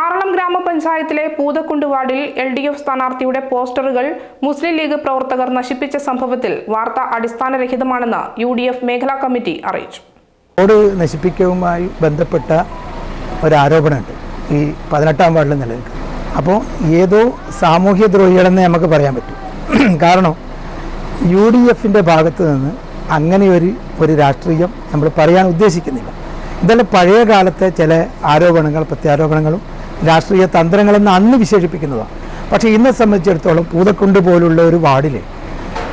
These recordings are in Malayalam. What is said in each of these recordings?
ആറളം ഗ്രാമപഞ്ചായത്തിലെ പൂതക്കുണ്ട് വാർഡിൽ എൽ ഡി എഫ് സ്ഥാനാർത്ഥിയുടെ പോസ്റ്ററുകൾ മുസ്ലിം ലീഗ് പ്രവർത്തകർ നശിപ്പിച്ച സംഭവത്തിൽ വാർത്ത അടിസ്ഥാനരഹിതമാണെന്ന് യു ഡി എഫ് മേഖലാ കമ്മിറ്റി അറിയിച്ചു. റോഡ് നശിപ്പിക്കവുമായി ബന്ധപ്പെട്ട ഒരു ഒരാരോപണമുണ്ട് ഈ പതിനെട്ടാം വാർഡിൽ നിലനിൽക്കുന്നത്. അപ്പോൾ ഏതോ സാമൂഹ്യ ദ്രോഹികളെന്ന് നമുക്ക് പറയാൻ പറ്റും. കാരണം യു ഡി എഫിന്റെ ഭാഗത്ത് നിന്ന് അങ്ങനെ ഒരു ഒരു രാഷ്ട്രീയം നമ്മൾ പറയാൻ ഉദ്ദേശിക്കുന്നില്ല. ഇതെല്ലാം പഴയ കാലത്തെ ചില ആരോപണങ്ങൾ പ്രത്യാരോപണങ്ങളും രാഷ്ട്രീയ തന്ത്രങ്ങളെന്ന് അന്ന് വിശേഷിപ്പിക്കുന്നതാണ്. പക്ഷേ ഇന്നെ സംബന്ധിച്ചിടത്തോളം പൂതക്കുണ്ട് പോലുള്ള ഒരു വാർഡിൽ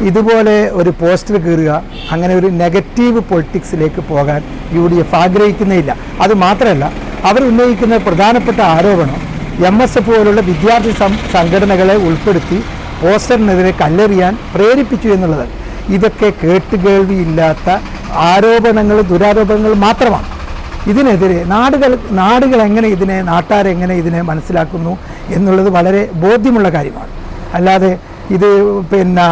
ഇതുപോലെ ഒരു പോസ്റ്റർ കീറുക അങ്ങനെ ഒരു നെഗറ്റീവ് പൊളിറ്റിക്സിലേക്ക് പോകാൻ യു ഡി എഫ് ആഗ്രഹിക്കുന്നില്ല അത് മാത്രമല്ല അവർ ഉന്നയിക്കുന്ന പ്രധാനപ്പെട്ട ആരോപണം എം എസ് എഫ് പോലുള്ള വിദ്യാർത്ഥി സംഘടനകളെ ഉൾപ്പെടുത്തി പോസ്റ്ററിനെതിരെ കല്ലെറിയാൻ പ്രേരിപ്പിച്ചു എന്നുള്ളതാണ്. ഇതൊക്കെ കേട്ടുകേൾവിയില്ലാത്ത ആരോപണങ്ങൾ ദുരാരോപണങ്ങൾ മാത്രമാണ്. ഇതിനെതിരെ നാടുകൾ നാടുകൾ എങ്ങനെ ഇതിനെ നാട്ടാരെങ്ങനെ ഇതിനെ മനസ്സിലാക്കുന്നു എന്നുള്ളത് വളരെ ബോധ്യമുള്ള കാര്യമാണ്. അല്ലാതെ ഇത് പിന്നെ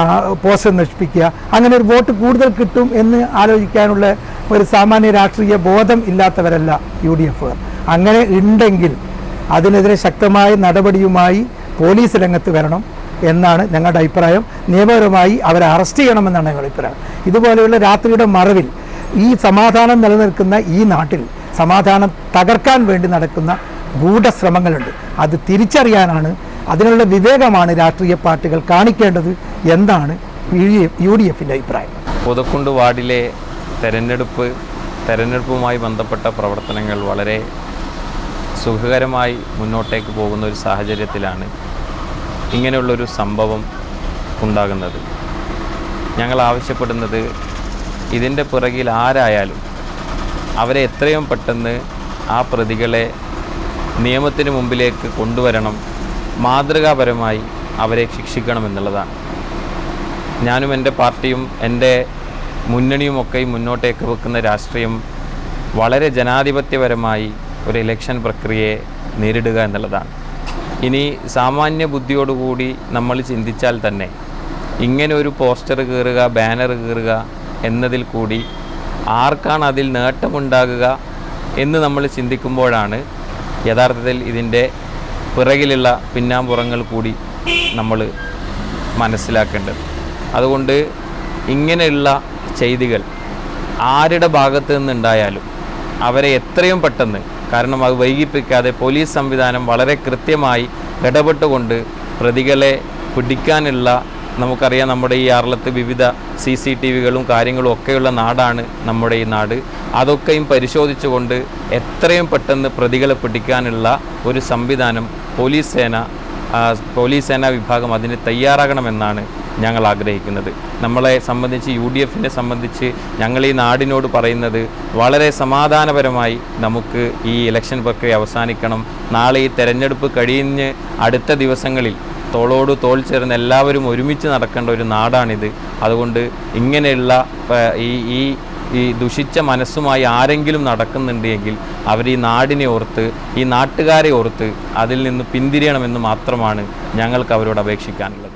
പോസ്റ്റർ നശിപ്പിക്കുക അങ്ങനെ ഒരു വോട്ട് കൂടുതൽ കിട്ടും എന്ന് ആലോചിക്കാനുള്ള ഒരു സാമാന്യ രാഷ്ട്രീയ ബോധം ഇല്ലാത്തവരല്ല യു ഡി എഫ് അങ്ങനെ ഉണ്ടെങ്കിൽ അതിനെതിരെ ശക്തമായ നടപടിയുമായി പോലീസ് രംഗത്ത് വരണം എന്നാണ് ഞങ്ങളുടെ അഭിപ്രായം. നിയമപരമായി അവരെ അറസ്റ്റ് ചെയ്യണമെന്നാണ് ഞങ്ങളുടെ അഭിപ്രായം. ഇതുപോലെയുള്ള രാത്രിയുടെ മറവിൽ ഈ സമാധാനം നിലനിൽക്കുന്ന ഈ നാട്ടിൽ സമാധാനം തകർക്കാൻ വേണ്ടി നടക്കുന്ന ഗൂഢശ്രമങ്ങളുണ്ട്. അത് തിരിച്ചറിയാനാണ് അതിനുള്ള വിവേകമാണ് രാഷ്ട്രീയ പാർട്ടികൾ കാണിക്കേണ്ടത് എന്നാണ് യു ഡി എഫിന്റെ അഭിപ്രായം. പുതുക്കുണ്ട് വാർഡിലെ തെരഞ്ഞെടുപ്പ് തെരഞ്ഞെടുപ്പുമായി ബന്ധപ്പെട്ട പ്രവർത്തനങ്ങൾ വളരെ സുഖകരമായി മുന്നോട്ടേക്ക് പോകുന്ന ഒരു സാഹചര്യത്തിലാണ് ഇങ്ങനെയുള്ളൊരു സംഭവം ഉണ്ടാകുന്നത്. ഞങ്ങൾ ആവശ്യപ്പെടുന്നത് ഇതിന്റെ പിറകിൽ ആരായാലും അവരെ എത്രയും പെട്ടെന്ന് ആ പ്രതികളെ നിയമത്തിന് മുമ്പിലേക്ക് കൊണ്ടുവരണം. മാതൃകാപരമായി അവരെ ശിക്ഷിക്കണമെന്നുള്ളതാണ് ഞാനും എന്റെ പാർട്ടിയും എന്റെ മുന്നണിയുമൊക്കെ മുന്നോട്ടേക്ക് വെക്കുന്ന രാഷ്ട്രീയം വളരെ ജനാധിപത്യപരമായി ഒരു ഇലക്ഷൻ പ്രക്രിയയെ നേരിടുക എന്നുള്ളതാണ്. ഇനി സാമാന്യ ബുദ്ധിയോടുകൂടി നമ്മൾ ചിന്തിച്ചാൽ തന്നെ ഇങ്ങനെ ഒരു പോസ്റ്റർ കീറുക ബാനർ കീറുക എന്നതിൽ കൂടി ആർക്കാണ് അതിൽ നേട്ടമുണ്ടാകുക എന്ന് നമ്മൾ ചിന്തിക്കുമ്പോഴാണ് യഥാർത്ഥത്തിൽ ഇതിന്റെ പിറകിലുള്ള പിന്നാമ്പുറങ്ങൾ കൂടി നമ്മൾ മനസ്സിലാക്കേണ്ടത്. അതുകൊണ്ട് ഇങ്ങനെയുള്ള ചെയ്തികൾ ആരുടെ ഭാഗത്തു നിന്നുണ്ടായാലും അവരെ എത്രയും പെട്ടെന്ന് കാരണം അത് വൈകിപ്പിക്കാതെ പോലീസ് സംവിധാനം വളരെ കൃത്യമായി ഇടപെട്ടുകൊണ്ട് പ്രതികളെ പിടിക്കാനുള്ള നമുക്കറിയാം നമ്മുടെ ഈ ആറളത്ത് വിവിധ സി സി ടി വികളും കാര്യങ്ങളും ഒക്കെയുള്ള നാടാണ് നമ്മുടെ ഈ നാട്. അതൊക്കെയും പരിശോധിച്ചുകൊണ്ട് എത്രയും പെട്ടെന്ന് പ്രതികളെ പിടിക്കാനുള്ള ഒരു സംവിധാനം പോലീസ് സേന പോലീസ് സേനാ വിഭാഗം അതിന് തയ്യാറാകണമെന്നാണ് ഞങ്ങൾ ആഗ്രഹിക്കുന്നത്. നമ്മളെ സംബന്ധിച്ച് യു ഡി എഫിനെ സംബന്ധിച്ച് ഞങ്ങൾ ഈ നാടിനോട് പറയുന്നത് വളരെ സമാധാനപരമായി നമുക്ക് ഈ ഇലക്ഷൻ പ്രക്രിയ അവസാനിക്കണം. നാളെ ഈ തെരഞ്ഞെടുപ്പ് കഴിഞ്ഞ് അടുത്ത ദിവസങ്ങളിൽ തോളോട് തോൾ ചേർന്ന് എല്ലാവരും ഒരുമിച്ച് നടക്കേണ്ട ഒരു നാടാണിത്. അതുകൊണ്ട് ഇങ്ങനെയുള്ള ഈ ഈ ഈ ദുഷിച്ച മനസ്സുമായി ആരെങ്കിലും നടക്കുന്നുണ്ട് എങ്കിൽ അവർ ഈ നാടിനെ ഓർത്ത് ഈ നാട്ടുകാരെ ഓർത്ത് അതിൽ നിന്ന് പിന്തിരിയണമെന്ന് മാത്രമാണ് ഞങ്ങൾക്ക് അവരോട് അപേക്ഷിക്കാനുള്ളത്.